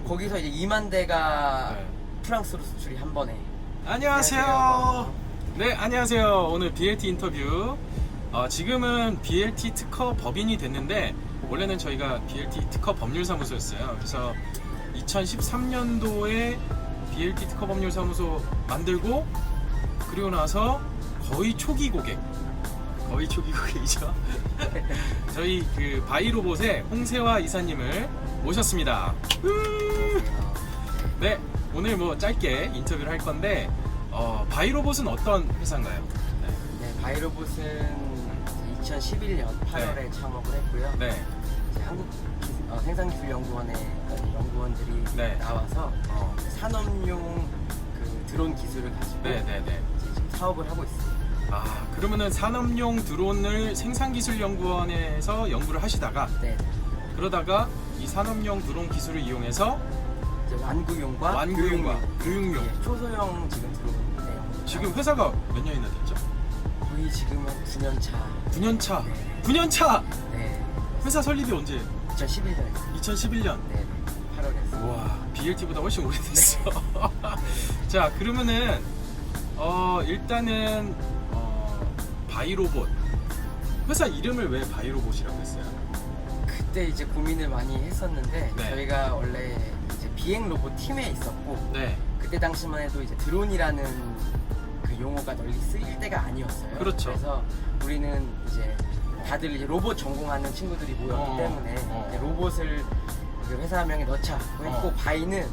음. 거기서 이제 2만 대가 네. 프랑스로 수출이 한 번에. 안녕하세요. 안녕하세요. 네, 안녕하세요. 오늘 BLT 인터뷰. 어, 지금은 BLT 특허 법인이 됐는데 원래는 저희가 BLT 특허 법률사무소였어요. 그래서 2013년도에 BLT 특허 법률사무소 만들고 그리고 나서 거의 초기 고객, 거의 초기 고객이죠. 저희 그 바이로봇의 홍세화 이사님을 모셨습니다. 네, 오늘 뭐 짧게 인터뷰를 할 건데 어, 바이로봇은 어떤 회사인가요? 네, 바이로봇은 2011년 8월에 창업을 했고요. 네, 네, 이제 한국 기- 어, 생산기술연구원의 연구원들이 네. 나와서 어, 산업용 그 드론 기술을 가지고 네, 네, 네. 이제 지금 사업을 하고 있습니다. 아, 그러면은 산업용 드론을 생산기술연구원에서 연구를 하시다가 네, 그러다가 이 산업용 드론 기술을 이용해서 이제 완구용과 완구용과 교육용. 예, 초소형 지금 드론인데 지금 회사가 몇 년이나 됐죠? 거의 지금 한 9년 차. 9년 차. 네. 9년 차. 네, 회사 설립이 언제? 2011년에 2011년. 네, 8월에 와 BLT보다 훨씬 오래됐어. 자 그러면은 어 일단은 어 바이로봇 회사 이름을 왜 바이로봇이라고 했어요? 그때 이제 고민을 많이 했었는데 네. 저희가 원래 이제 비행 로봇 팀에 있었고 네 그때 당시만 해도 이제 드론이라는 그 용어가 널리 쓰일 때가 아니었어요. 그렇죠. 그래서 우리는 이제 다들 이제 로봇 전공하는 친구들이 모였기 어, 때문에 어. 이제 로봇을 그 회사 명에 넣자고 했고 어. 바이는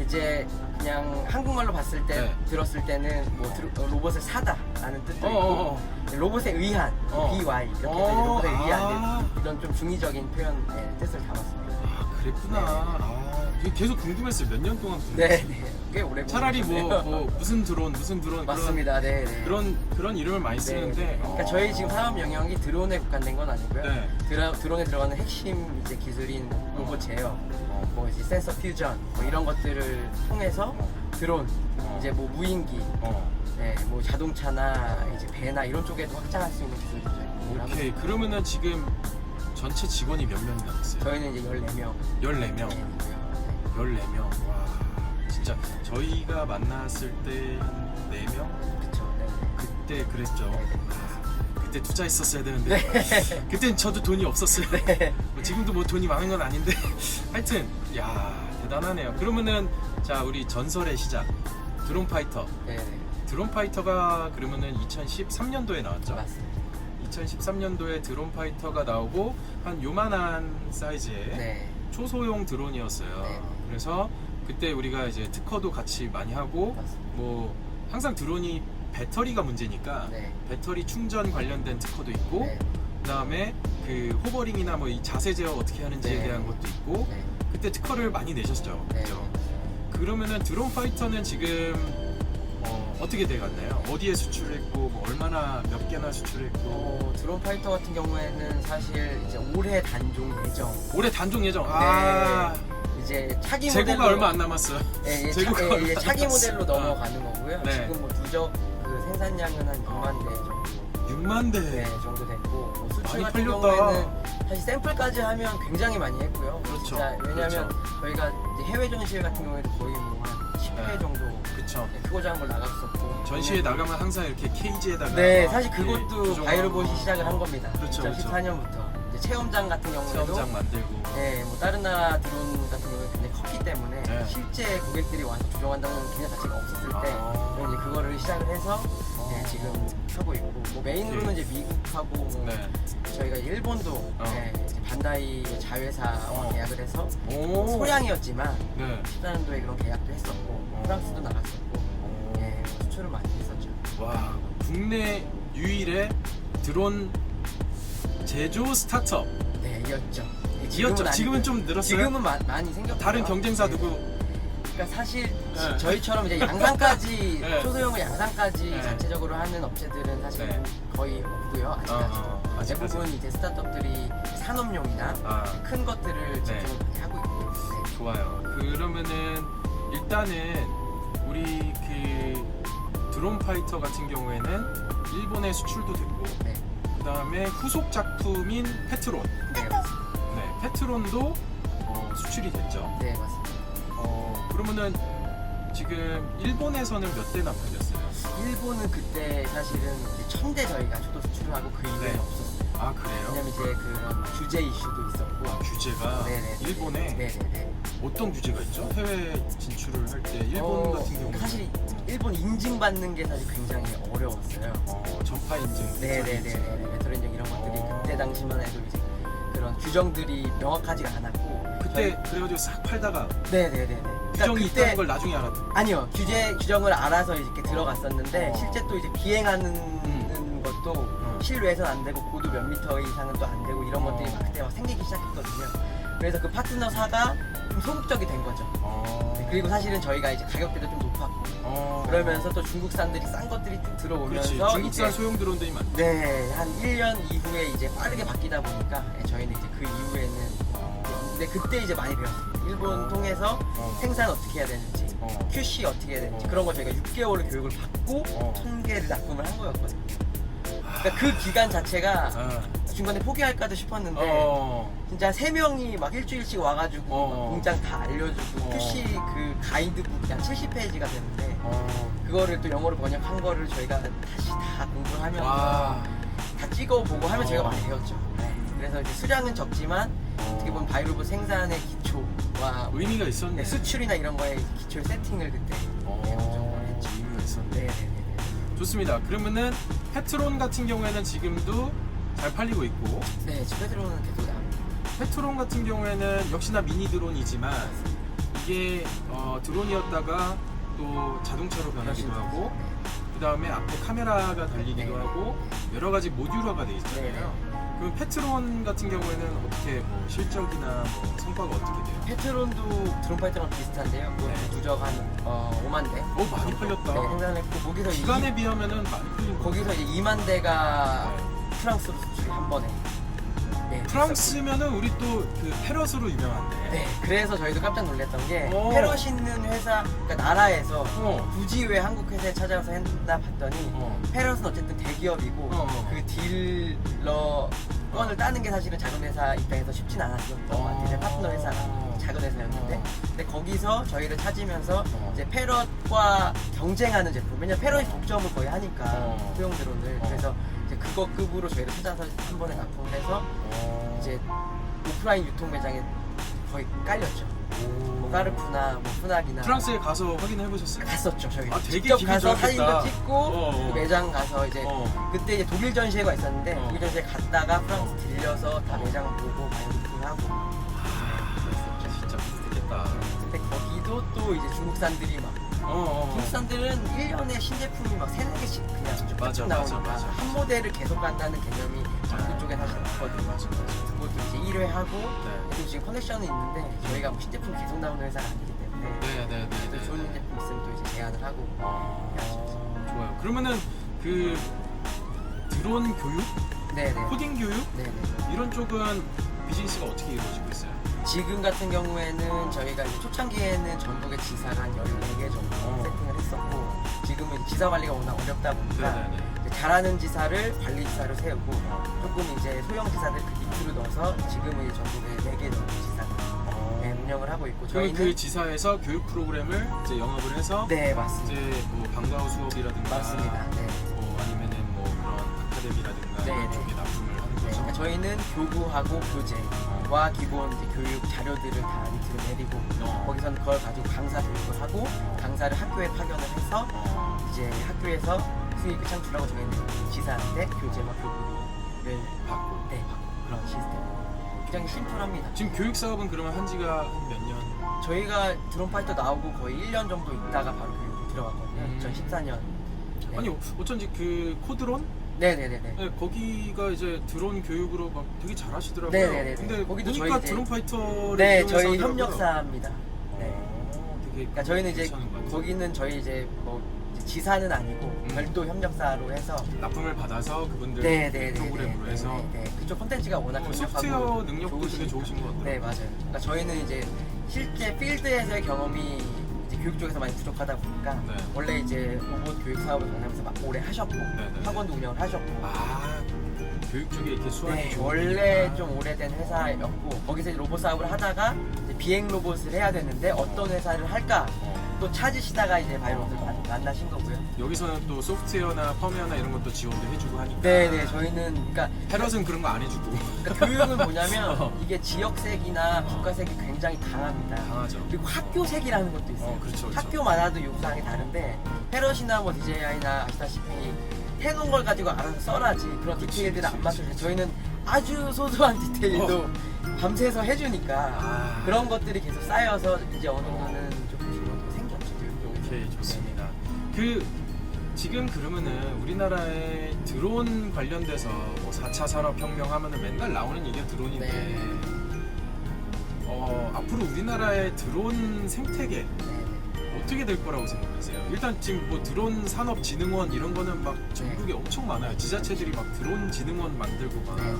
이제 그냥 한국말로 봤을 때 네. 들었을 때는 뭐 드로- 어, 로봇을 사다라는 뜻도 어, 있고 어, 어. 로봇에 의한 어. BY 이렇게 어, 로봇에 아. 의한 이런 좀 중의적인 표현의 뜻을 담았습니다. 아 그랬구나. 네. 아 이게 계속 궁금했어요. 몇 년 동안 궁금했어요. 네, 네. 꽤 오래 차라리 뭐. 뭐 무슨 드론 무슨 드론 맞습니다. 네, 네. 그런 그런 그런 이름을 많이 네, 쓰는데 네. 그러니까 어. 저희 지금 사업 영역이 드론에 국한된 건 아니고요. 네. 드라, 드론에 들어가는 핵심 이제 기술인 로봇 제어, 어. 뭐 이제 센서 퓨전, 뭐 이런 것들을 통해서 어. 드론, 어. 이제 뭐 무인기, 어. 네, 뭐 자동차나 이제 배나 이런 쪽에도 확장할 수 있는 하고 오케이 있습니다. 그러면은 지금 전체 직원이 몇 명이 남았어요? 저희는 이제 14명. 14명. 네, 14명. 와, 진짜 저희가 만났을 때 한 4명? 그쵸. 네. 그때 그랬죠. 네, 네. 아, 그때 투자했었어야 되는데. 네. 그땐 저도 돈이 없었어요. 네. 뭐 지금도 뭐 돈이 많은 건 아닌데. 하여튼, 야 대단하네요. 그러면은, 자, 우리 전설의 시작. 드론 파이터. 네, 네. 드론 파이터가 그러면은 2013년도에 나왔죠? 맞습니다. 2013년도에 드론 파이터가 나오고 한 요만한 사이즈의 네. 초소형 드론이었어요. 네. 그래서 그때 우리가 이제 특허도 같이 많이 하고 맞습니다. 뭐 항상 드론이 배터리가 문제니까 네. 배터리 충전 관련된 특허도 있고 네. 그다음에 그 호버링이나 뭐 이 자세 제어 어떻게 하는지에 네. 대한 것도 있고 네. 그때 특허를 많이 내셨죠. 네. 그죠? 그러면은 드론 파이터는 지금 어, 어떻게 돼갔나요? 어디에 수출했고 뭐 얼마나 몇 개나 수출했고 어, 드론 파이터 같은 경우에는 사실 이제 올해 단종 예정. 올해 단종 예정 아 이제 차기 재고가 모델로 얼마 안 남았어요. 예, 예, 재고가 차, 예, 얼마 예, 안 차기 남았어요. 모델로 넘어가는 거고요. 네. 지금 뭐 누적 그 생산량은 한 6만 대 정도, 6만 대. 네, 정도 됐고 뭐 수출 많이 같은 팔렸다. 경우에는 사실 샘플까지 하면 굉장히 많이 했고요. 그렇죠. 진짜 왜냐하면 그렇죠. 저희가 이제 해외 전시회 같은 경우에도 거의 뭐한 10회 네. 정도 그쵸. 네, 크고 작은 걸 나갔었고 전시회 나가면 항상 이렇게 케이지에다가 네, 막 사실 그것도 바이로봇이 시작을 한 겁니다. 그렇죠, 그렇죠. 2014년부터 이제 체험장 같은 경우에도 체험장 만들고. 네, 뭐 다른 나라 드론 같은 경우는 굉장히 컸기 때문에 네. 실제 고객들이 와서 조종한다는 개념 자체가 없었을 때 아. 시작을 해서 네, 지금 하고 있고 뭐 메인으로는 네. 이제 미국하고 뭐 네. 저희가 일본도 어. 네, 이제 반다이 자회사와 어. 계약을 해서 오. 소량이었지만 네. 14년도에 그런 계약도 했었고 어. 프랑스도 나갔었고 오. 예, 수출을 많이 했었죠. 와, 국내 유일의 드론 제조 스타트업. 네, 이었죠. 네, 이었죠. 지금은 좀 늘었어요. 지금은 마- 많이 생겼고 다른 경쟁사 누구? 그러니까 사실 네. 저희처럼 이제 양산까지 네. 초소형을 양산까지 네. 자체적으로 하는 업체들은 사실 네. 거의 없고요. 아직까지. 어, 어, 아직까지. 대부분 이제 스타트업들이 산업용이나 아, 큰 것들을 네. 집중을 많이 하고 있고. 네. 좋아요. 그러면은 일단은 우리 그 드론 파이터 같은 경우에는 일본에 수출도 됐고 네. 그 다음에 후속 작품인 페트론. 네. 네, 페트론도 어, 수출이 됐죠. 네, 맞습니다. 그러면은 지금 일본에서는 몇 대나 팔렸어요? 일본은 그때 사실은 이제 천대 저희가 초도 수출을 하고 그 이후에 네. 없었어요. 아 그래요? 왜냐면 이제 그런 규제 이슈도 있었고. 아, 규제가 네네. 일본에 네네네. 어떤 규제가 있죠? 해외 진출을 할 때 일본 어, 같은 경우는 사실 일본 인증받는 게 사실 굉장히 어려웠어요. 어, 전파 인증 네네네네. 메트로 인증 이런 것들이 어. 그때 당시만 해도 이제 그런 규정들이 명확하지가 않았고. 그때 그래가지고 싹 팔다가 네네네네. 그러니까 규정이 있다는 걸 나중에 알았다. 아니요 규제 규정을 알아서 이렇게 들어갔었는데 어. 실제 또 이제 비행하는 음. 것도 어. 실외에서는 안 되고 고도 몇 미터 이상은 또 안 되고 이런 어. 것들이 막 그때 막 생기기 시작했거든요. 그래서 그 파트너사가 좀 소극적이 된 거죠. 어. 네, 그리고 사실은 저희가 이제 가격대도 좀 높았고 어. 그러면서 또 중국산들이 싼 것들이 쭉 들어오면서 그렇지 중국산 이제 소형 드론들이 많. 네, 한 1년 이후에 이제 빠르게 바뀌다 보니까 예, 저희는 이제 그 이후에는 근데 그때 이제 많이 배웠어요. 일본 통해서 어. 생산 어떻게 해야 되는지 어. QC 어떻게 해야 되는지 어. 그런 거 저희가 6개월을 교육을 받고 어. 천 개를 납품을 한 거였거든요. 그러니까 그 기간 자체가 아. 중간에 포기할까도 싶었는데 어. 진짜 세 명이 막 일주일씩 와가지고 어. 막 공장 다 알려주고 어. QC 그 가이드북이 한 70페이지가 되는데 어. 그거를 또 영어로 번역한 거를 저희가 다시 다 공부하면서 와. 다 찍어보고 하면 어. 저희가 많이 배웠죠. 네. 그래서 이제 수량은 적지만 어떻게 보면 바이로브 생산의 기초와 의미가 있었네. 네, 수출이나 이런 거에 기초 세팅을 그때 어. 했죠. 의미가 있었네. 네 네 네. 좋습니다. 그러면은 페트론 같은 경우에는 지금도 잘 팔리고 있고 네, 집에 들어오는 계속 나옵니다. 페트론 같은 경우에는 역시나 미니 드론이지만 이게 어, 드론이었다가 또 자동차로 변하기도 하고 그 다음에 앞에 카메라가 달리기도 네. 하고 여러 가지 모듈화가 돼 있잖아요. 네네. 그럼 페트론 같은 경우에는 어떻게 뭐 실적이나 뭐 성과가 어떻게 돼요? 페트론도 드론 파이터랑 비슷한데요. 그것도 네. 누적 한 어, 5만 대. 오 많이 팔렸다. 네, 생산했고 거기서 이- 기간에 비하면은 많이 팔린 거. 거기서 이제 2만 대가 네. 프랑스로 수출이 한 번에. 네, 프랑스면은 우리 또 그 페럿으로 유명한데. 네, 그래서 저희도 깜짝 놀랐던 게 오. 페럿 있는 회사, 그러니까 나라에서 어. 굳이 왜 한국 회사에 찾아와서 했나 봤더니 어. 페럿은 어쨌든 대기업이고 어, 어. 그 딜러권을 따는 게 사실은 작은 회사 입장에서 쉽진 않았었던 것 같아요. 제 파트너 회사가 어. 작은 회사였는데 어. 근데 거기서 저희를 찾으면서 어. 이제 페럿과 경쟁하는 제품 왜냐면 페럿이 독점을 거의 하니까 어. 소형 드론을 어. 그래서 그거 급으로 저희를 찾아서 한 번에 납품을 해서 어. 이제 오프라인 유통 매장에 거의 깔렸죠. 뭐 까르푸나 뭐 푸나기나 프랑스에 가서 확인해 보셨어요? 갔었죠 저희 아, 되게 직접 기분 가서 좋았겠다. 사진도 찍고 어, 어. 그 매장 가서 이제 어. 그때 이제 독일 전시회가 있었는데 어. 독일 전시회 갔다가 프랑스 어. 들려서 다 어. 매장 보고 바이오리팅하고 아. 진짜 비슷했겠다. 근데 거기도 또 이제 중국산들이 막 어, 어. 중국산들은 1년에 신제품이 막 세네 개씩 그냥 쭉쭉 맞아, 나오니까 맞아, 맞아. 한 모델을 계속 간다는 개념이 그쪽에 사실 없거든요. 맞아, 맞아. 그것도 이제 1회 하고 네. 그리고 지금 커넥션은 있는데 저희가 뭐 신제품 계속 나오는 회사가 아니기 때문에 네, 네, 네, 또 네. 좋은 제품 있으면 또 이제 제안을 하고 아, 좋아요. 그러면은 그 드론 교육, 네네 코딩 교육 네네 이런 쪽은 비즈니스가 어떻게 이루어지고 있어요? 지금 같은 경우에는 저희가 이제 초창기에는 전국에 지사가 한 14개 정도 어. 세팅을 했었고 지금은 지사 관리가 워낙 어렵다 보니까 네, 네, 네. 이제 잘하는 지사를 관리 지사로 세우고 조금 이제 소형 지사들 그 밑으로 넣어서 지금은 이제 전국에 4개 정도 지사가 네, 운영을 하고 있고 저희는 그 지사에서 교육 프로그램을 이제 영업을 해서 네 맞습니다 이제 뭐 방과후 수업이라든가 맞습니다 네. 뭐 아니면은 뭐 그런 아카데미라든가 네, 이런 네. 쪽에 납품을 하는 네, 거죠. 그러니까 저희는 교구하고 교재 와 기본 이제 교육 자료들을 다 밑으로 내리고 어. 거기서는 그걸 가지고 강사 교육을 하고 강사를 학교에 파견을 해서 어, 이제 학교에서 수익을 창출하고 저희는 지사한테 교재와 교구를 받고. 네, 그런 시스템. 굉장히 심플합니다. 지금 교육 사업은 그러면 한 지가 한 몇 년? 저희가 드론 파이터 나오고 거의 1년 정도 있다가 바로 교육 들어갔거든요. 음. 2014년. 네. 아니 어쩐지 그 코드론 네네네네. 네, 거기가 이제 드론 교육으로 막 되게 잘하시더라고요. 네네네네. 근데 거기도 보니까 저희 이제- 드론 파이터를 네, 이용해서 저희 하더라고요. 협력사입니다. 네. 어, 되게 그러니까 저희는 이제 괜찮은 것 같아요. 거기는 저희 이제 뭐 이제 지사는 아니고 음. 별도 협력사로 해서 납품을 받아서 그분들 네네네. 프로그램으로 해서 네, 네. 그쪽 콘텐츠가 워낙 어, 소프트웨어 능력도 되게. 좋으신 것 같아요. 네 맞아요. 그러니까 저희는 이제 실제 필드에서의 경험이 교육 쪽에서 많이 부족하다 보니까 네. 원래 이제 로봇 교육 사업을 전하면서 막 오래 하셨고 네, 네. 학원도 운영을 하셨고 아 교육 쪽에 이렇게 수완이 네, 좋은 원래 분이구나. 좀 오래된 회사였고 거기서 이제 로봇 사업을 하다가 이제 비행 로봇을 해야 되는데 어떤 회사를 할까 어. 또 찾으시다가 이제 바이로봇을 만- 만나신 거고요. 여기서는 또 소프트웨어나 펌웨어나 이런 것도 지원도 해주고 하니까 네네 저희는 그러니까, 헤럿은 그런 거 안 해주고 그러니까 교육은 뭐냐면 어. 이게 지역색이나 국가색이 굉장히 강합니다. 강하죠. 그리고 학교색이라는 것도 있어요. 어, 그렇죠, 그렇죠. 학교마다도 요구사항이 다른데 페럿이나 뭐 DJI나 아시다시피 해놓은 걸 가지고 알아서 써라지 그런 그치, 디테일들은 안 그치, 맞춰요. 그치. 저희는 아주 소소한 디테일도 밤새서 해주니까 아. 그런 것들이 계속 쌓여서 이제 어느 정도는 조금 지원도 생겼죠. 오케이 좋습니다. 그 지금 그러면은 우리나라에 드론 관련돼서 뭐 4차 산업혁명 하면은 맨날 나오는 얘기가 드론인데 네. 어, 앞으로 우리나라의 드론 생태계. 어떻게 될 거라고 생각하세요? 일단 지금 뭐 드론 산업 진흥원 이런 거는 막 전국에 엄청 많아요. 지자체들이 막 드론 진흥원 만들고 막. 네네.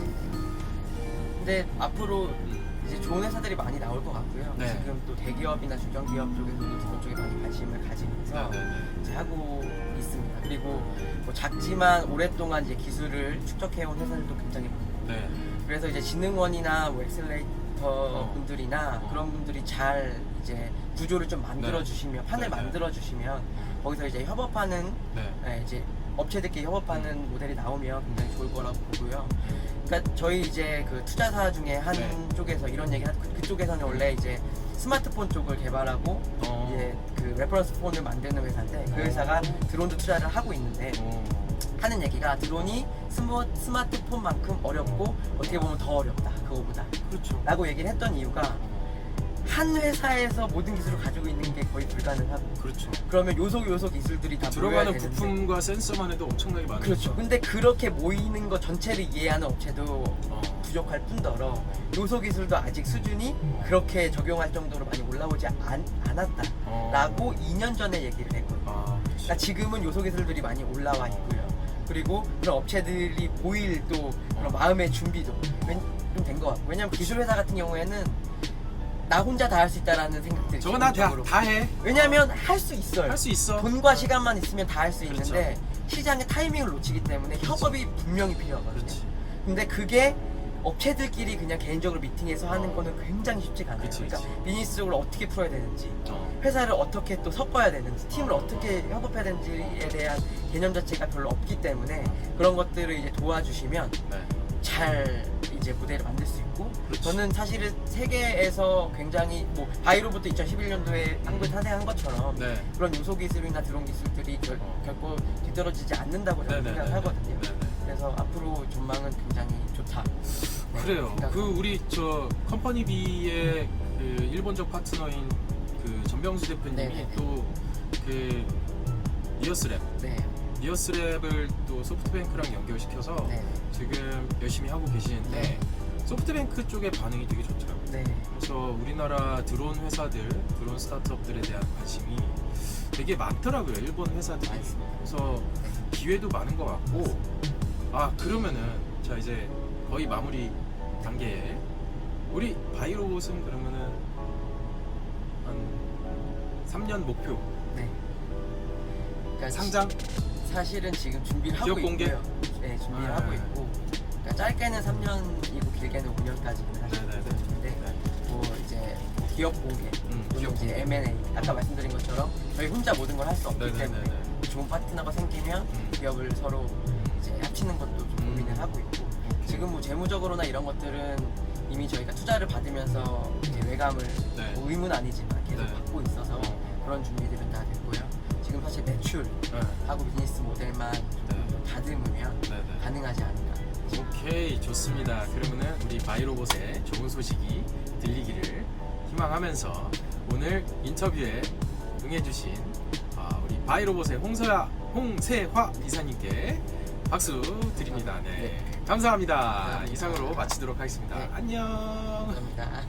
근데 앞으로 음. 이제 좋은 회사들이 많이 나올 것 같고요. 네. 지금 또 대기업이나 중견기업 쪽에서도 드론 쪽에 많이 관심을 가지면서 네네네. 이제 하고 있습니다. 그리고 뭐 작지만 오랫동안 이제 기술을 축적해온 회사들도 굉장히 많고 네. 그래서 이제 진흥원이나 뭐 엑셀레이터 어. 분들이나 어. 그런 분들이 잘 이제 구조를 좀 만들어 네. 주시면 판을 네, 네. 만들어 주시면 거기서 이제 협업하는 네. 예, 이제 업체들끼리 협업하는 모델이 나오면 굉장히 좋을 거라고 보고요. 그러니까 저희 이제 그 투자사 중에 한 네. 쪽에서 이런 얘기 하 그- 그쪽에서는 원래 이제 스마트폰 쪽을 개발하고 어. 이제 그 레퍼런스 폰을 만드는 회사인데 그 회사가 드론도 투자를 하고 있는데 어. 하는 얘기가 드론이 스모, 스마트폰만큼 어렵고 어떻게 보면 더 어렵다 그거보다 그렇죠. 라고 얘기를 했던 이유가 한 회사에서 모든 기술을 가지고 있는 게 거의 불가능하고 그렇죠. 그러면 요소 요소 기술들이 다 모여야 들어가는 되는데 부품과 센서만 해도 엄청나게 많으죠. 그렇죠 근데 그렇게 모이는 것 전체를 이해하는 업체도 어. 부족할 뿐더러 요소 기술도 아직 수준이 그렇게 적용할 정도로 많이 올라오지 않, 어. 않았다라고 2년 전에 얘기를 했거든요 아, 그렇죠. 그러니까 지금은 요소 기술들이 많이 올라와 있고요. 그리고 그런 업체들이 보일 또 그런 마음의 준비도 좀 된 것 같고 왜냐면 기술 회사 같은 경우에는 나 혼자 다 할 수 있다라는 생각들이 저거 나다 기본적으로. 해. 왜냐면 할 수 있어요. 할 수 있어. 돈과 시간만 있으면 다 할 수 그렇죠. 있는데 시장의 타이밍을 놓치기 때문에 협업이 분명히 필요하거든요. 그렇지. 근데 그게 업체들끼리 그냥 개인적으로 미팅해서 하는 어. 거는 굉장히 쉽지가 않아요. 그치, 그러니까 그치. 비즈니스적으로 어떻게 풀어야 되는지 어. 회사를 어떻게 또 섞어야 되는지 팀을 어 떻게 협업해야 되는지에 대한 개념 자체가 별로 없기 때문에 그런 것들을 이제 도와주시면 네. 잘 이제 무대를 만들 수 있고. 저는 사실은 세계에서 굉장히 뭐 바이로부터 2011년도에 한국에 탄생한 것처럼 네. 그런 요소 기술이나 드론 기술들이 결, 어. 결코 뒤떨어지지 않는다고 저는 네네네. 생각하거든요. 네네. 그래서 앞으로 전망은 굉장히 좋다. 네, 그래요. 그 우리 저 컴퍼니 B의 그 일본적 파트너인 그 전병수 대표님이 네네네. 또그 니어스랩, 네, 니어스랩을 또 소프트뱅크랑 연결시켜서 네, 지금 열심히 하고 계시는데 네. 소프트뱅크 쪽의 반응이 되게 좋더라고요. 네, 그래서 우리나라 드론 회사들, 드론 스타트업들에 대한 관심이 되게 많더라고요. 일본 회사들이. 많습니다. 그래서 기회도 많은 것 같고 아 그러면은 자 이제 거의 마무리 단계에 우리 바이로봇은 그러면은 한 3년 목표 네. 그러니까 상장 사실은 지금 준비를 하고 공개? 있고요. 네, 준비를 아, 하고 네. 있고. 그러니까 짧게는 3년이고 길게는 5년까지는 사실 네 네 네. 있는데 네. 뭐 이제 기업 공개, 음, 또는 기업 이제. M&A 아까 말씀드린 것처럼 저희 혼자 모든 걸 할 수 없기 네네네네. 때문에 좋은 파트너가 생기면 음. 기업을 서로 이제 합치는 것도 좀 음. 고민을 하고 있고 지금 뭐 재무적으로나 이런 것들은 이미 저희가 투자를 받으면서 이제 외감을 네. 뭐 의무는 아니지만 계속 네. 받고 있어서 어. 그런 준비들은 다 됐고요. 사실 매출 네. 하고 비즈니스 모델만 네. 좀 다듬으면 네네. 가능하지 않을까. 오케이 좋습니다. 그러면은 우리 바이로봇의 좋은 소식이 들리기를 희망하면서 오늘 인터뷰에 응해주신 아, 우리 바이로봇의 홍서야 홍세화 이사님께 박수 드립니다. 네, 네. 감사합니다. 감사합니다. 이상으로 마치도록 하겠습니다. 네. 안녕. 감사합니다.